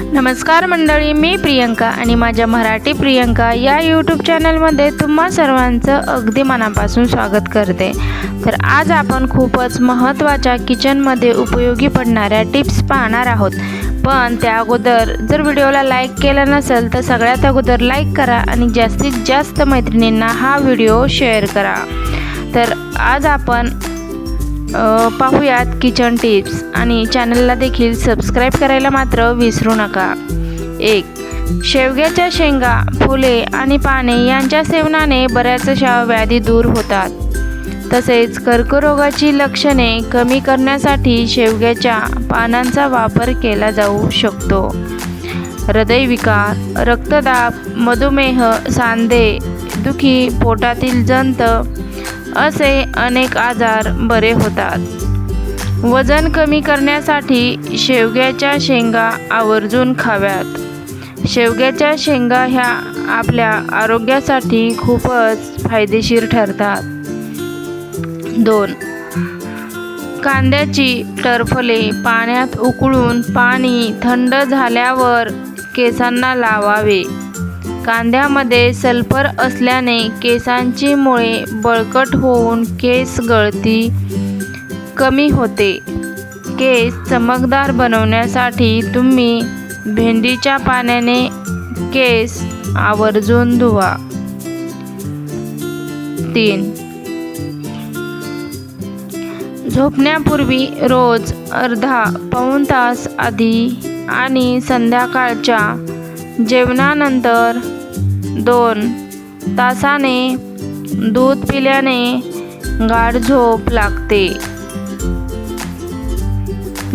नमस्कार मंडळी मी प्रियंका आणि माझ्या मराठी प्रियंका या यूट्यूब चॅनलमध्ये तुम्हा सर्वांचं अगदी मनापासून स्वागत करते. तर आज आपण खूपच महत्त्वाच्या किचनमध्ये उपयोगी पडणाऱ्या टिप्स पाहणार आहोत. पण त्या अगोदर जर व्हिडिओला लाईक केला नसेल तर सगळ्यात अगोदर लाईक करा आणि जास्तीत जास्त मैत्रिणींना हा व्हिडिओ शेअर करा. तर आज आपण पाहूयात किचन टिप्स आणि चॅनलला देखील सबस्क्राईब करायला मात्र विसरू नका. एक शेवग्याच्या शेंगा फुले आणि पाने यांच्या सेवनाने बऱ्याचशा व्याधी दूर होतात. तसेच कर्करोगाची लक्षणे कमी करण्यासाठी शेवग्याच्या पानांचा वापर केला जाऊ शकतो. हृदयविकार रक्तदाब मधुमेह सांधे दुखी पोटातील जंत असे अनेक आजार बरे होतात. वजन कमी करण्यासाठी शेवग्याच्या शेंगा आवर्जून खाव्यात. शेवग्याच्या शेंगा ह्या आपल्या आरोग्यासाठी खूपच फायदेशीर ठरतात. दोन कांद्याची टरफले पाण्यात उकळून पाणी थंड झाल्यावर केसांना लावावे. कांद्यामध्ये सल्फर असल्याने केसांची मुळे बळकट होऊन केस गळती कमी होते. केस चमकदार बनवण्यासाठी तुम्ही भेंडीच्या पाण्याने केस आवर्जून धुवा. तीन. झोपण्यापूर्वी रोज अर्धा पाऊण तास आधी आणि संध्याकाळच्या जेवणानंतर दोन तासाने दूध पिल्याने गाढ झोप लागते.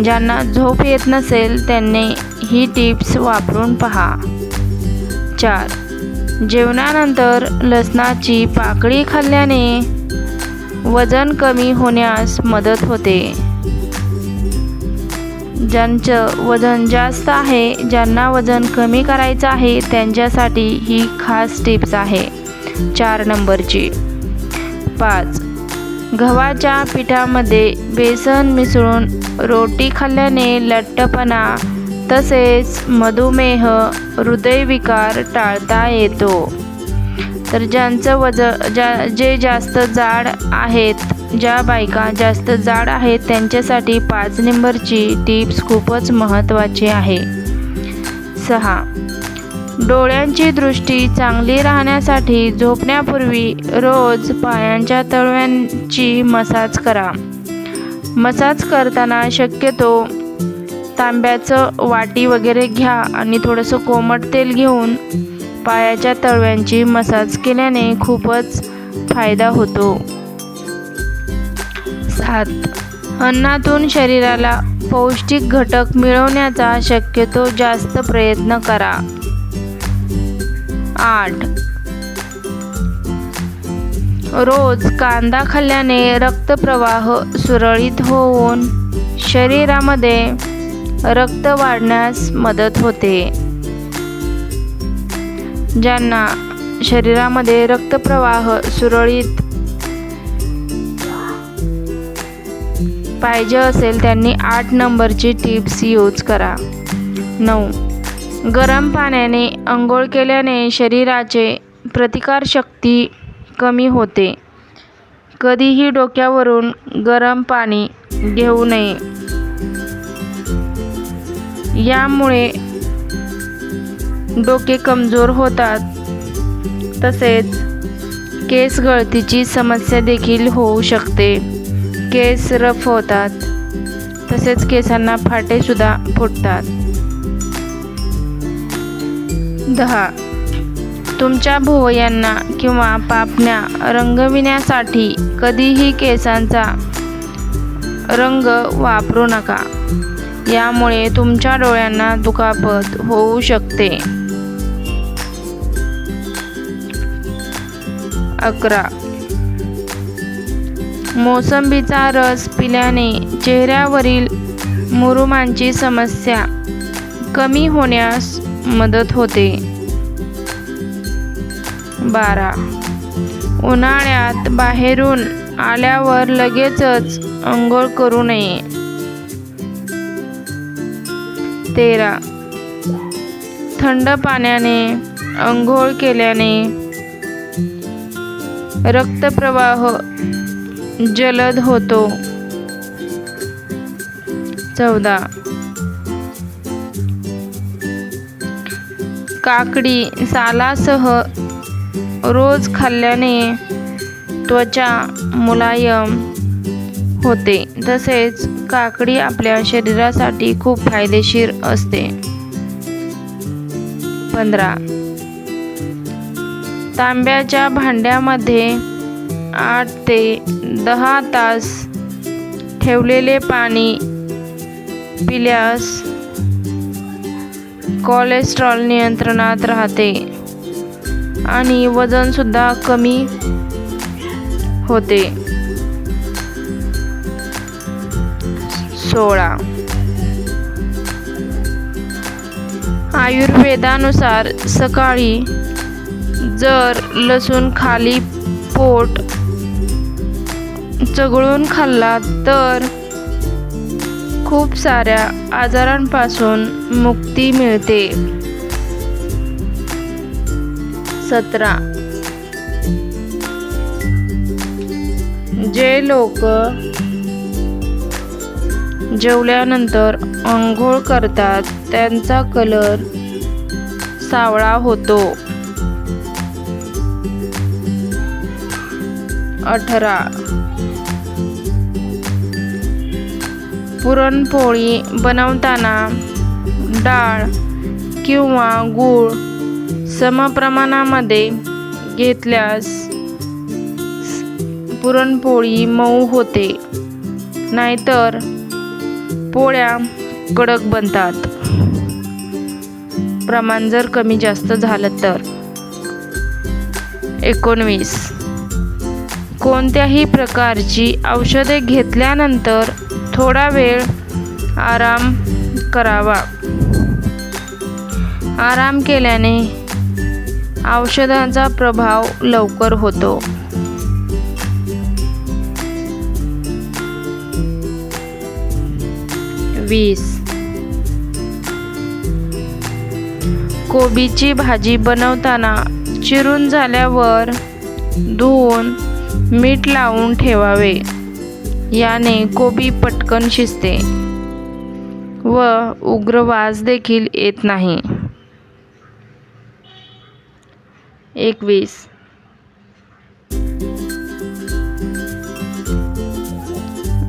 ज्यांना झोप येत नसेल त्यांनी ही टिप्स वापरून पहा. चार. जेवणानंतर लसणाची पाकळी खाल्ल्याने वजन कमी होण्यास मदत होते. ज्यांचं वजन जास्त आहे ज्यांना वजन कमी करायचं आहे त्यांच्यासाठी ही खास टिप्स आहे. चार नंबरची. पाच. गव्हाच्या पिठामध्ये बेसन मिसळून रोटी खाल्ल्याने लठ्ठपणा तसेच मधुमेह हृदयविकार टाळता येतो. तर ज्यांचं वजन ज्या जे जास्त जाड आहेत ज्या बायका जास्त जाड आहेत त्यांच्यासाठी पाच नंबरची टिप्स खूपच महत्त्वाची आहे. सहा. डोळ्यांची दृष्टी चांगली राहण्यासाठी झोपण्यापूर्वी रोज पायांच्या तळव्यांची मसाज करा. मसाज करताना शक्यतो तांब्याचं वाटी वगैरे घ्या आणि थोडंसं कोमट तेल घेऊन पायाच्या तळव्यांची मसाज केल्याने खूपच फायदा होतो. सात अन्नातून शरीराला पौष्टिक घटक मिळवण्याचा शक्यतो जास्त प्रयत्न करा. आठ. रोज कांदा खाल्ल्याने रक्तप्रवाह सुरळीत होऊन शरीरामध्ये रक्त वाढण्यास मदत होते. ज्यांना शरीरामध्ये रक्तप्रवाह सुरळीत पाहिजे असेल त्यांनी आठ नंबरची टिप्स यूज करा. नऊ. गरम पाण्याने अंघोळ केल्याने शरीराचे प्रतिकारशक्ती कमी होते. कधीही डोक्यावरून गरम पाणी घेऊ नये. यामुळे डोके कमजोर होतात. तसेच केस गळतीची समस्या देखील होऊ शकते. केस रफ होतात. तसेच केसांना फाटेसुद्धा फुटतात. दहा. तुमच्या भोवयांना किंवा पापण्या रंगविण्यासाठी कधीही केसांचा रंग वापरू नका. यामुळे तुमच्या डोळ्यांना दुखापत होऊ शकते. अकरा. मोसंबीचा रस पिल्याने चेहऱ्यावरील मुरुमांची समस्या कमी होण्यास मदत होते. बारा. उन्हाळ्यात बाहेरून आल्यावर लगेचच अंघोळ करू नये. तेरा. थंड पाण्याने अंघोळ केल्याने रक्तप्रवाह जलद होतो. चौदा. काकडी सालासह रोज खाल्ल्याने त्वचा मुलायम होते. तसेच काकडी आपल्या शरीरासाठी खूप फायदेशीर असते. पंधरा. तांब्याच्या भांड्यामध्ये आठ ते दहा तास ठेवलेले पाणी पिल्यास कोलेस्ट्रॉल नियंत्रणात राहते आणि वजनसुद्धा कमी होते. सोळा. आयुर्वेदानुसार सकाळी जर लसूण खाली पोट चघळून खाल्ला तर खूप साऱ्या आजारांपासून मुक्ती मिळते. सतरा. जे लोक जेवल्यानंतर आंघोळ करतात त्यांचा कलर सावळा होतो. अठरा. पुरणपोळी बनवताना डाळ किंवा गूळ समप्रमाणामध्ये घेतल्यास पुरणपोळी मऊ होते. नाहीतर पोळ्या कडक बनतात. प्रमाण जर कमी जास्त झालं तर. एकोणवीस. कोणत्याही प्रकारची औषधे घेतल्यानंतर थोडा वेळ आराम करावा. आराम केल्याने औषधांचा प्रभाव लवकर होतो. वीस. कोबीची भाजी बनवताना चिरून झाल्यावर धुवून मीठ लावून ठेवावे. याने कोबी पटकन शिजते व उग्र वास देखील येत नाही. एकवीस.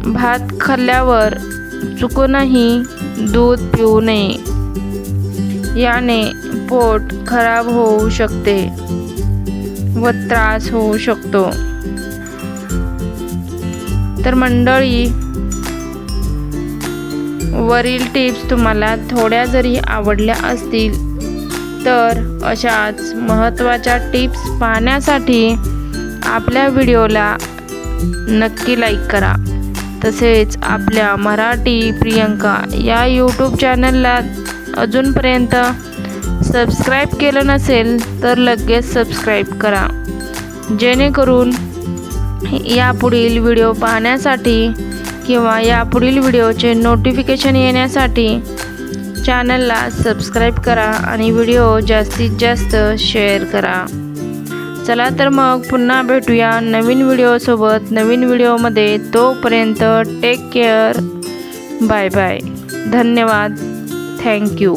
भात खाल्ल्यावर चुकूनही दूध पिऊ नये. याने पोट खराब होऊ शकते व त्रास होऊ शकतो. तर मंडळी वरील टिप्स तुम्हाला थोड्या जरी आवडल्या असतील तर अशाच महत्त्वाच्या टिप्स पाहण्यासाठी आपल्या व्हिडिओला नक्की लाईक करा. तसेच आपल्या मराठी प्रियंका या यूट्यूब चॅनलला अजूनपर्यंत सबस्क्राईब केलं नसेल तर लगेच सबस्क्राईब करा. जेणेकरून यापुढील व्हिडिओ पाहण्यासाठी किंवा यापुढील व्हिडिओचे नोटिफिकेशन येण्यासाठी चॅनलला सबस्क्राईब करा आणि व्हिडिओ जास्तीत जास्त शेअर करा. चला तर मग पुन्हा भेटूया नवीन व्हिडिओसोबत नवीन व्हिडिओमध्ये तोपर्यंत टेक केअर बाय बाय धन्यवाद. Thank you